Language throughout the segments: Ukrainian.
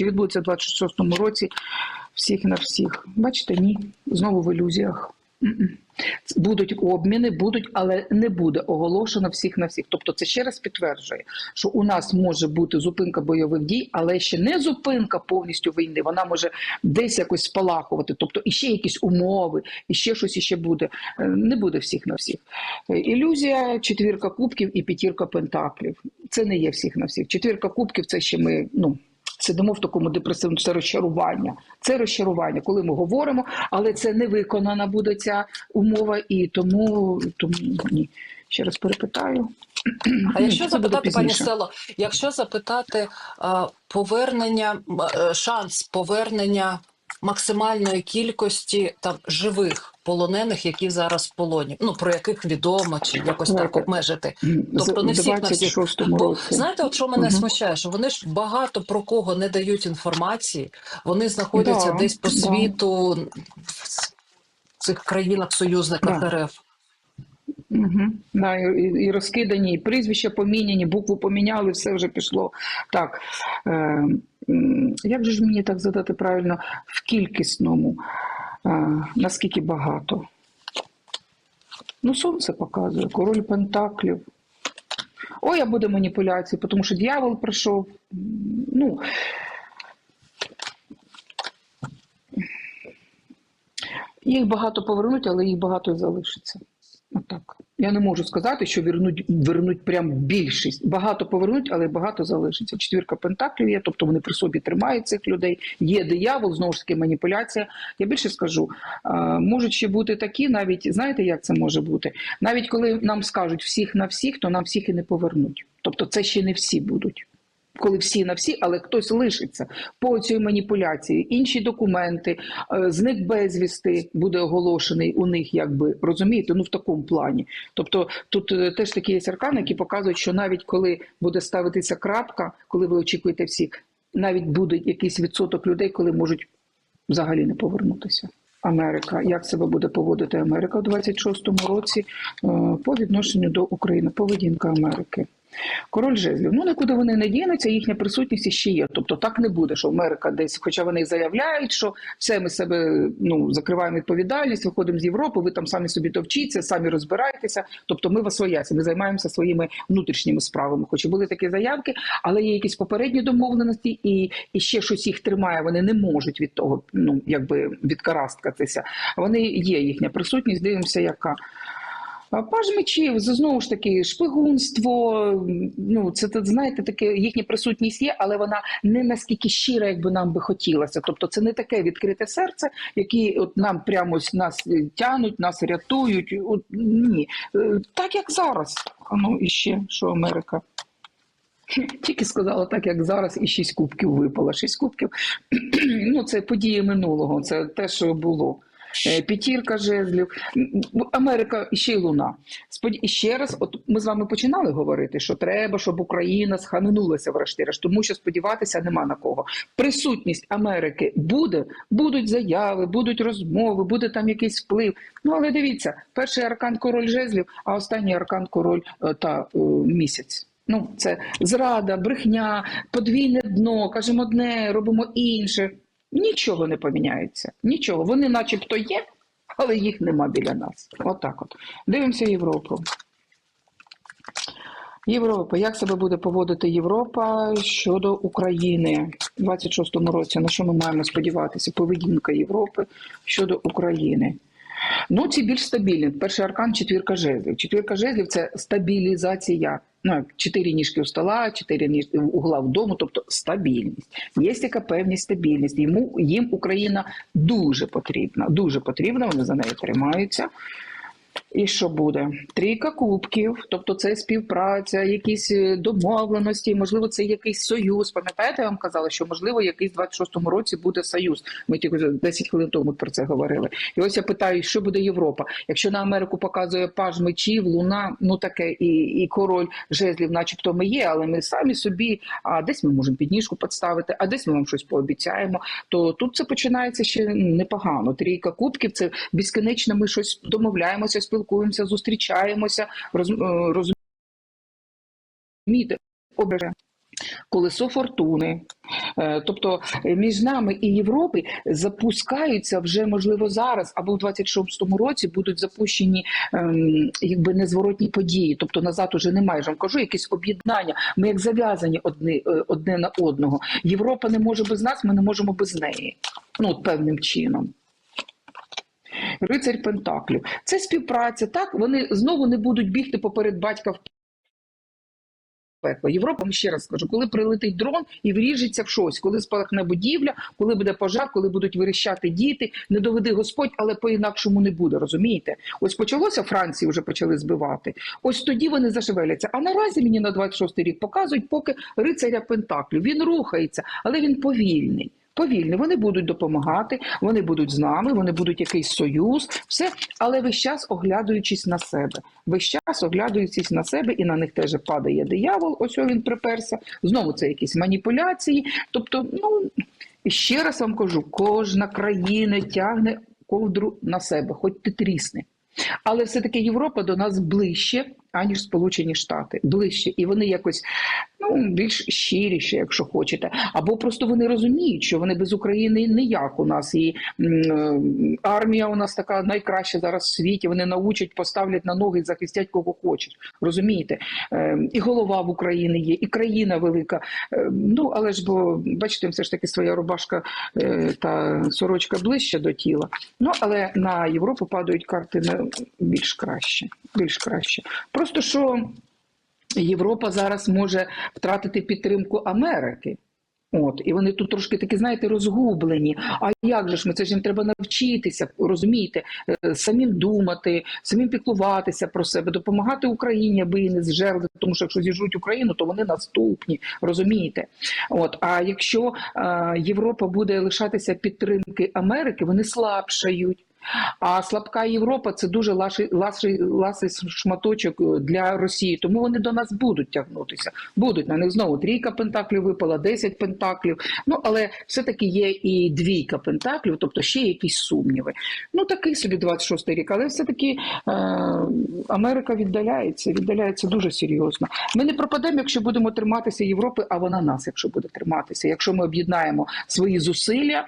Чи відбудеться в 26-му році всіх на всіх? Бачите, ні. Знову в ілюзіях. Будуть обміни, будуть, але не буде оголошено всіх на всіх. Тобто, це ще раз підтверджує, що у нас може бути зупинка бойових дій, але ще не зупинка повністю війни. Вона може десь якось спалахувати. Тобто, іще якісь умови, і ще щось іще буде. Е, Не буде всіх на всіх. Е, Ілюзія, четвірка кубків і п'ятірка пентаклів. Це не є всіх на всіх. Четвірка кубків це ще ми. ну. Сидимо в такому депресивному це розчарування. Це розчарування, коли ми говоримо, але це не виконана буде ця умова, і тому, тому ні. Ще раз перепитаю. А якщо Це запитати, пані. Стело, якщо запитати повернення, е, шанс повернення максимальної кількості там живих полонених, які зараз в полоні, ну про яких відомо, чи якось так обмежити. Тобто не всіх на всіх. Бо знаєте, от що мене Мгм. смущає, що вони ж багато про кого не дають інформації, вони знаходяться Да, десь по да. світу в цих країнах союзниках Да. РФ. Угу. Да, і, і розкидані, і прізвища поміняні, букву поміняли, все вже пішло. Так. Е, як же ж мені так задати правильно в кількісному? Наскільки багато? Ну, сонце показує, король Пентаклів. Ой, а буде маніпуляції, тому що дьявол прийшов. Ну, їх багато повернуть, але їх багато залишиться. Отак. Я не можу сказати, що вернуть, вернуть прям більшість. Багато повернуть, але багато залишиться. Четвірка пентаклів є, тобто вони при собі тримають цих людей. Є диявол, знову ж таки, маніпуляція. Я більше скажу, можуть ще бути такі, навіть знаєте, як це може бути? Навіть коли нам скажуть всіх на всіх, то нам всіх і не повернуть. Тобто, це ще не всі будуть. Коли всі на всі, але хтось лишиться по цій маніпуляції, інші документи, е, зник безвісти буде оголошений у них, якби розумієте, ну в такому плані. Тобто тут е, теж такі є аркани, які показують, що навіть коли буде ставитися крапка, коли ви очікуєте всіх, навіть буде якийсь відсоток людей, коли можуть взагалі не повернутися. Америка, як себе буде поводити Америка у 26-му році е, по відношенню до України, поведінка Америки. Король жезлів. Ну нікуди вони не дінуться, їхня присутність ще є. Тобто так не буде, що Америка десь, хоча вони заявляють, що все ми себе ну закриваємо відповідальність, виходимо з Європи, ви там самі собі товчіться, самі розбирайтеся. Тобто ми вас свояці, ми займаємося своїми внутрішніми справами. Хоч і були такі заявки, але є якісь попередні домовленості, і, і ще щось їх тримає. Вони не можуть від того, ну якби відкарасткатися. Вони є їхня присутність. Дивимося, яка. Паж мечів, знову ж таки шпигунство. Ну це знаєте, таке їхня присутність є, але вона не наскільки щира, як би нам би хотілося. Тобто, це не таке відкрите серце, які от нам прямо нас е, тянуть, нас рятують. От ні, Е, так як зараз. Ну і ще що Америка. Тільки сказала так, як зараз, і шість кубків випало. Шість кубків. ну це події минулого, це те, що було. Е, П'ятірка жезлів, Америка ще й луна. І ще раз, от ми з вами починали говорити, що треба, щоб Україна схаменулася врешті-решт, тому що сподіватися нема на кого. Присутність Америки буде, будуть заяви, будуть розмови, буде там якийсь вплив. Ну але дивіться, перший аркан король жезлів, а останній аркан король е, та е, місяць. Ну, це зрада, брехня, подвійне дно, кажемо одне, робимо інше. Нічого не поміняється. Нічого. Вони начебто є, але їх нема біля нас. Отак от. Дивимося Європу. Європа. Як себе буде поводити Європа щодо України у 26-му році? На що ми маємо сподіватися? Поведінка Європи щодо України. Ну, ці більш стабільні. Перший аркан четвірка жезлів. Четвірка жезлів це стабілізація. Ну, чотири ніжки у стола, чотири ніжки угла вдому, тобто стабільність. Є така певна стабільність. Йому їм Україна дуже потрібна. Дуже потрібна. Вони за нею тримаються. І що буде? Трійка кубків, тобто це співпраця, якісь е, домовленості, можливо, це якийсь союз. Пам'ятаєте, я вам казала, що можливо якийсь в 26-му році буде союз. Ми тільки вже 10 хвилин тому про це говорили. І ось я питаю, що буде Європа? Якщо на Америку показує паж мечів, луна, ну таке, і, і король жезлів, начебто ми є, але ми самі собі, а десь ми можемо підніжку підставити, а десь ми вам щось пообіцяємо. То тут це починається ще непогано. Трійка кубків це безкінечно. Ми щось домовляємося, спілкуємося, зустрічаємося, роз, е, розумієте, обере. колесо фортуни. Е, Тобто е, між нами і Європи запускаються вже можливо зараз або в 26-му році будуть запущені ем, якби незворотні події. Тобто назад уже немає. Ж кажу, якесь об'єднання. Ми як зав'язані одне, одне на одного. Європа не може без нас, ми не можемо без неї. Ну от певним чином. Рицарь Пентаклів. Це співпраця. Так вони знову не будуть бігти поперед батька в пекло. Європа, ще раз скажу, коли прилетить дрон і вріжеться в щось, коли спалахне будівля, коли буде пожар, коли будуть вирішати діти, не доведи Господь, але по-інакшому не буде, розумієте? Ось почалося Франції, вже почали збивати. Ось тоді вони зашевеляться. А наразі мені на 26-й рік показують, поки рицаря Пентаклю. Він рухається, але він повільний. Повільний, вони будуть допомагати, вони будуть з нами, вони будуть якийсь союз, все, але весь час оглядуючись на себе, весь час оглядуючись на себе, і на них теж падає диявол. Ось він приперся. Знову це якісь маніпуляції. Тобто, ну ще раз вам кажу, кожна країна тягне ковдру на себе, хоч ти трісни. Але все-таки Європа до нас ближче, аніж Сполучені Штати. Ближче. І вони якось ну, більш щиріші, якщо хочете. Або просто вони розуміють, що вони без України ніяк у нас. І е, армія у нас така найкраща зараз в світі. Вони научать, поставлять на ноги, захистять кого хочуть. Розумієте? Е, І голова в Україні є, і країна велика. Е, Ну, але ж бо, бачите, все ж таки своя рубашка та сорочка ближче до тіла. Ну, але на Європу падають карти більш краще. Більш краще. Просто що Європа зараз може втратити підтримку Америки. От, і вони тут трошки такі, знаєте, розгублені. А як же ж ми? Це ж їм треба навчитися, розумієте, е, самим думати, самим піклуватися про себе, допомагати Україні, аби її не зжерли, тому що якщо зіжруть Україну, то вони наступні, розумієте? От, а якщо е, Європа буде лишатися підтримки Америки, вони слабшають. А слабка Європа це дуже ласий, ласий, шматочок е, для Росії. Тому вони до нас будуть тягнутися. Будуть на них знову трійка пентаклів випала, 10 пентаклів. Ну але все-таки є і двійка пентаклів, тобто ще якісь сумніви. Ну такий собі 26-й рік, але все-таки е, Америка віддаляється, віддаляється дуже серйозно. Ми не пропадемо, якщо будемо триматися Європи, а вона нас, якщо буде триматися. Якщо ми об'єднаємо свої зусилля.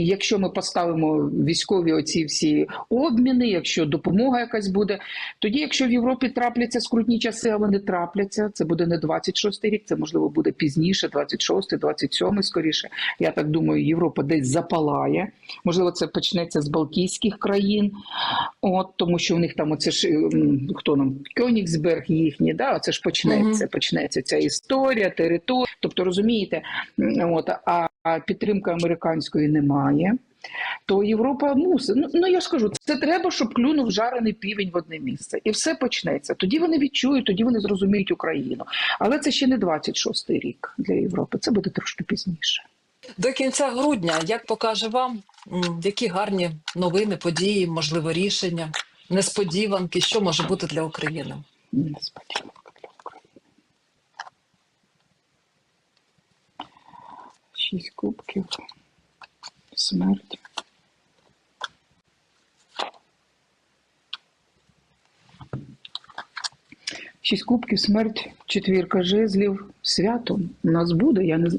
Якщо ми поставимо військові оці всі обміни, якщо допомога якась буде, тоді, якщо в Європі трапляться скрутні часи, а вони трапляться, це буде не 26-й рік, це можливо буде пізніше, 26-й, 27-й, скоріше. Я так думаю, Європа десь запалає. Можливо, це почнеться з Балтійських країн, от тому що в них там оце ж хто нам Кьонігсберг їхній, да, це ж почнеться, почнеться ця історія, територія. Тобто, розумієте, от а підтримки американської немає, то Європа мусить. Ну, ну я ж кажу, це треба, щоб клюнув жарений півень в одне місце, і все почнеться. Тоді вони відчують, тоді вони зрозуміють Україну. Але це ще не 26-й рік для Європи. Це буде трошки пізніше. До кінця грудня, як покаже вам, які гарні новини, події, можливо, рішення, несподіванки, що може бути для України? Несподіванка для України. Шість кубків. Смерть. Шість кубків, смерть, четвірка жезлів, свято у нас буде. Я не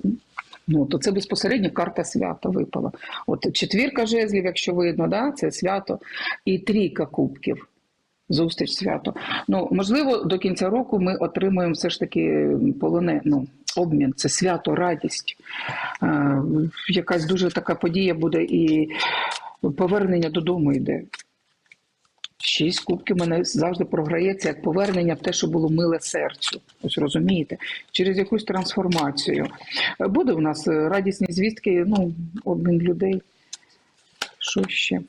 ну то це безпосередньо карта свята випала. От четвірка жезлів, якщо видно, да, це свято, і трійка кубків. Зустріч свято. Ну можливо, до кінця року ми отримуємо все ж таки полоне. Ну, обмін, це свято, радість. Е, якась дуже така подія буде, і повернення додому йде. Шість кубків мене завжди програється як повернення в те, що було миле серцю. Ось розумієте, через якусь трансформацію. Буде в нас е, радісні звістки, ну, обмін людей. Що ще?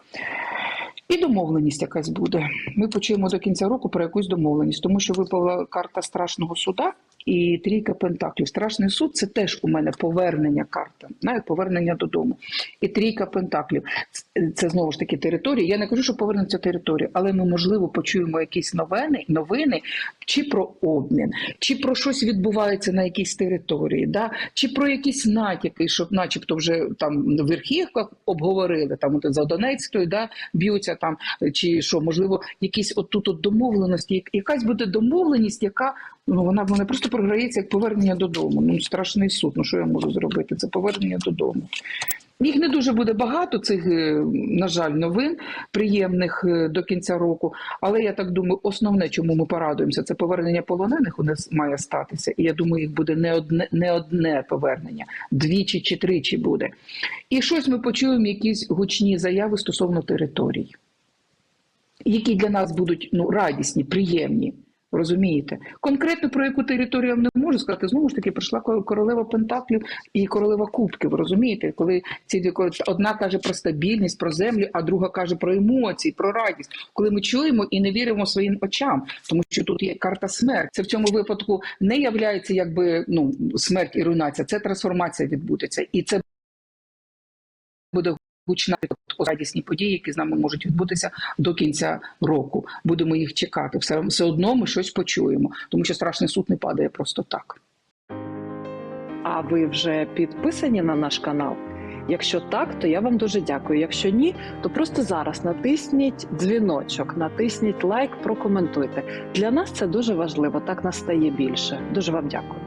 І домовленість якась буде. Ми почуємо до кінця року про якусь домовленість, тому що випала карта страшного суда і трійка пентаклів. Страшний суд це теж у мене повернення карта, навіть повернення додому. І трійка пентаклів це, знову ж таки територія. Я не кажу, що повернеться територія, але ми можливо почуємо якісь новини, новини чи про обмін, чи про щось відбувається на якійсь території, да? чи про якісь натяки, щоб, начебто, вже там в верхівках обговорили там от за Донецькою, да б'ються там, чи що можливо, якісь отут от домовленості, якась буде домовленість, яка Ну, вона в мене просто програється як повернення додому. Ну, страшний суд. Ну що я можу зробити? Це повернення додому. Їх не дуже буде багато, цих, е, на жаль, новин приємних е, до кінця року. Але я так думаю, основне, чому ми порадуємося, це повернення полонених у нас має статися. І я думаю, їх буде не одне, не одне повернення, двічі чи тричі буде. І щось ми почуємо, якісь гучні заяви стосовно територій, які для нас будуть ну, радісні, приємні. Розумієте? Конкретно про яку територію я не можу сказати. Знову ж таки, прийшла кор- королева Пентаклів і королева Кубків. Розумієте, коли ці одна каже про стабільність, про землю, а друга каже про емоції, про радість. Коли ми чуємо і не віримо своїм очам, тому що тут є карта смерть. Це в цьому випадку не являється якби ну смерть і руйнація. Це трансформація відбудеться, і це буде гучна радісні події, які з нами можуть відбутися до кінця року. Будемо їх чекати. Все, все одно ми щось почуємо, тому що страшний суд не падає просто так. А ви вже підписані на наш канал? Якщо так, то я вам дуже дякую. Якщо ні, то просто зараз натисніть дзвіночок, натисніть лайк, прокоментуйте. Для нас це дуже важливо. Так нас стає більше. Дуже вам дякую.